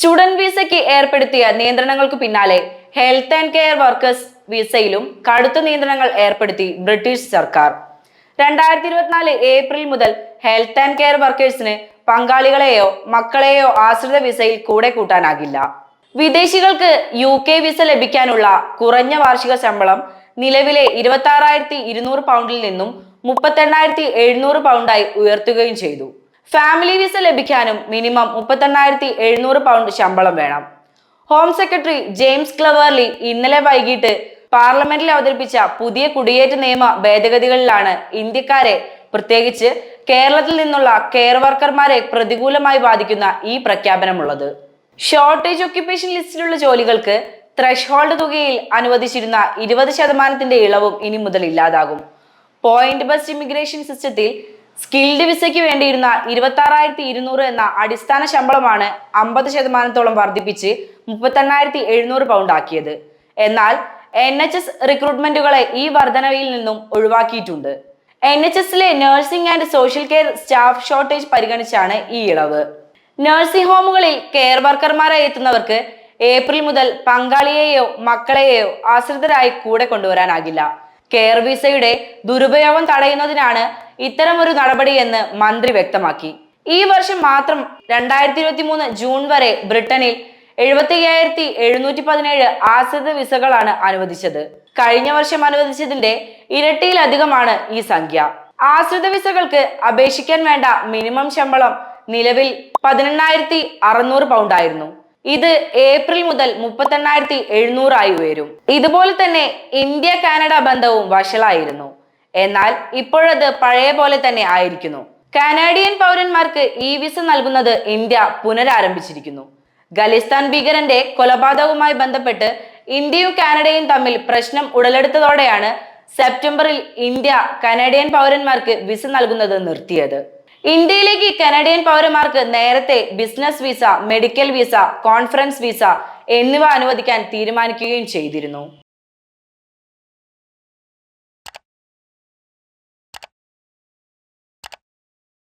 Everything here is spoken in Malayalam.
സ്റ്റുഡന്റ് വിസയ്ക്ക് ഏർപ്പെടുത്തിയ നിയന്ത്രണങ്ങൾക്ക് പിന്നാലെ ഹെൽത്ത് ആൻഡ് കെയർ വർക്കേഴ്സ് വിസയിലും കടുത്ത നിയന്ത്രണങ്ങൾ ഏർപ്പെടുത്തി ബ്രിട്ടീഷ് സർക്കാർ. രണ്ടായിരത്തി ഇരുപത്തിനാല് ഏപ്രിൽ മുതൽ ഹെൽത്ത് ആൻഡ് കെയർ വർക്കേഴ്സിന് പങ്കാളികളെയോ മക്കളെയോ ആശ്രിത വിസയിൽ കൂടെ കൂട്ടാനാകില്ല. വിദേശികൾക്ക് യു കെ വിസ ലഭിക്കാനുള്ള കുറഞ്ഞ വാർഷിക ശമ്പളം നിലവിലെ ഇരുപത്തി ആറായിരത്തി ഇരുന്നൂറ് പൗണ്ടിൽ നിന്നും മുപ്പത്തെണ്ണായിരത്തി എഴുന്നൂറ് പൗണ്ടായി ഉയർത്തുകയും ചെയ്തു. ഫാമിലി വിസ ലഭിക്കാനും മിനിമം മുപ്പത്തെണ്ണായിരത്തി എഴുന്നൂറ് പൗണ്ട് ശമ്പളം വേണം. ഹോം സെക്രട്ടറി ജെയിംസ് ക്ലവേർലി ഇന്നലെ വൈകിട്ട് പാർലമെന്റിൽ അവതരിപ്പിച്ച പുതിയ കുടിയേറ്റ നിയമ ഭേദഗതികളിലാണ് ഇന്ത്യക്കാരെ പ്രത്യേകിച്ച് കേരളത്തിൽ നിന്നുള്ള കെയർ വർക്കർമാരെ പ്രതികൂലമായി ബാധിക്കുന്ന ഈ പ്രഖ്യാപനമുള്ളത്. ഷോർട്ടേജ് ഒക്യുപ്പേഷൻ ലിസ്റ്റിലുള്ള ജോലികൾക്ക് ത്രഷ് തുകയിൽ അനുവദിച്ചിരുന്ന ഇരുപത് ശതമാനത്തിന്റെ ഇളവും ഇനി മുതൽ ഇല്ലാതാകും. പോയിന്റ് ബസ് ഇമിഗ്രേഷൻ സിസ്റ്റത്തിൽ സ്കിൽഡ് വിസയ്ക്ക് വേണ്ടിയിരുന്ന ഇരുപത്തി ആറായിരത്തി ഇരുന്നൂറ് എന്ന അടിസ്ഥാന ശമ്പളമാണ് അമ്പത് ശതമാനത്തോളം വർദ്ധിപ്പിച്ച് മുപ്പത്തെണ്ണായിരത്തി എഴുന്നൂറ് പൗണ്ട് ആക്കിയത്. എന്നാൽ എൻ എച്ച് എസ് റിക്രൂട്ട്മെന്റുകളെ ഈ വർധനവിൽ നിന്നും ഒഴിവാക്കിയിട്ടുണ്ട്. എൻ എച്ച് എസിലെ nursing and social care staff shortage പരിഗണിച്ചാണ് ഈ ഇളവ്. നഴ്സിംഗ് ഹോമുകളിൽ കെയർ വർക്കർമാരായി എത്തുന്നവർക്ക് ഏപ്രിൽ മുതൽ പങ്കാളിയെയോ മക്കളെയോ ആശ്രിതരായി കൂടെ കൊണ്ടുവരാനാകില്ല. കെയർ വിസയുടെ ദുരുപയോഗം തടയുന്നതിനാണ് ഇത്തരമൊരു നടപടിയെന്ന് മന്ത്രി വ്യക്തമാക്കി. ഈ വർഷം മാത്രം രണ്ടായിരത്തി ഇരുപത്തി മൂന്ന് ജൂൺ വരെ ബ്രിട്ടനിൽ എഴുപത്തി അയ്യായിരത്തി എഴുന്നൂറ്റി പതിനേഴ് ആശ്രിത വിസകളാണ് അനുവദിച്ചത്. കഴിഞ്ഞ വർഷം അനുവദിച്ചതിന്റെ ഇരട്ടിയിലധികമാണ് ഈ സംഖ്യ. ആശ്രിത വിസകൾക്ക് അപേക്ഷിക്കാൻ വേണ്ട മിനിമം ശമ്പളം നിലവിൽ പതിനെണ്ണായിരത്തി അറുന്നൂറ് പൗണ്ടായിരുന്നു ഇത് ഏപ്രിൽ മുതൽ മുപ്പത്തെണ്ണായിരത്തി എഴുന്നൂറായി ഉയരും. ഇതുപോലെ തന്നെ ഇന്ത്യ കാനഡ ബന്ധവും വഷളായിരുന്നു. എന്നാൽ ഇപ്പോഴത് പഴയ പോലെ തന്നെ ആയിരിക്കുന്നു. കനേഡിയൻ പൗരന്മാർക്ക് ഇ വിസ നൽകുന്നത് ഇന്ത്യ പുനരാരംഭിച്ചിരിക്കുന്നു. ഖലിസ്ഥാൻ ഭീകരന്റെ കൊലപാതകവുമായി ബന്ധപ്പെട്ട് ഇന്ത്യയും കാനഡയും തമ്മിൽ പ്രശ്നം ഉടലെടുത്തതോടെയാണ് സെപ്റ്റംബറിൽ ഇന്ത്യ കനേഡിയൻ പൗരന്മാർക്ക് വിസ നൽകുന്നത് നിർത്തിയത്. ഇന്ത്യയിലേക്ക് കനേഡിയൻ പൗരന്മാർക്ക് നേരത്തെ business visa medical visa conference visa എന്നിവ അനുവദിക്കാൻ തീരുമാനിക്കുകയും ചെയ്തിരുന്നു.